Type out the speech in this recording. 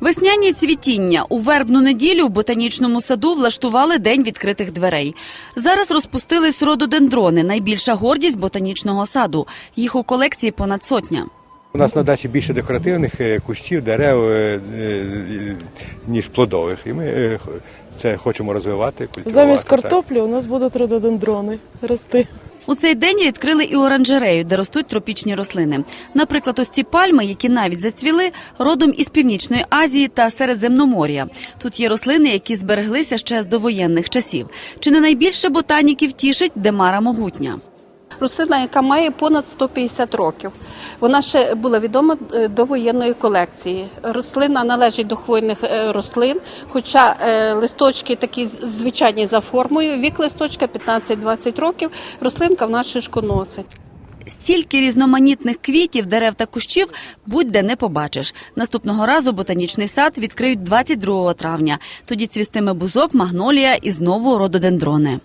Весняні цвітіння у вербну неділю в ботанічному саду влаштували день відкритих дверей. Зараз розпустились рододендрони, найбільша гордість ботанічного саду. Їх у колекції понад сотня. У нас на дачі більше декоративних е, кущів, дерев, е, е, ніж плодових. І ми це хочемо розвивати, культивувати. Замість картоплі у нас будуть рододендрони рости. У цей день відкрили і оранжерею, де ростуть тропічні рослини. Наприклад, ось ці пальми, які навіть зацвіли, родом із Північної Азії та Середземномор'я. Тут є рослини, які збереглися ще з довоєнних часів. Чи не найбільше ботаніків тішить Демара Могутня? Рослина, яка має понад 150 років. Вона ще була відома е, до воєнної колекції. Рослина належить до хвойних е, рослин, хоча е, листочки такі звичайні за формою. Вік листочка 15-20 років. Рослинка в нас шишконосить. Стільки різноманітних квітів, дерев та кущів будь-де не побачиш. Наступного разу ботанічний сад відкриють 22 травня. Тоді цвістиме бузок, магнолія і знову рододендрони.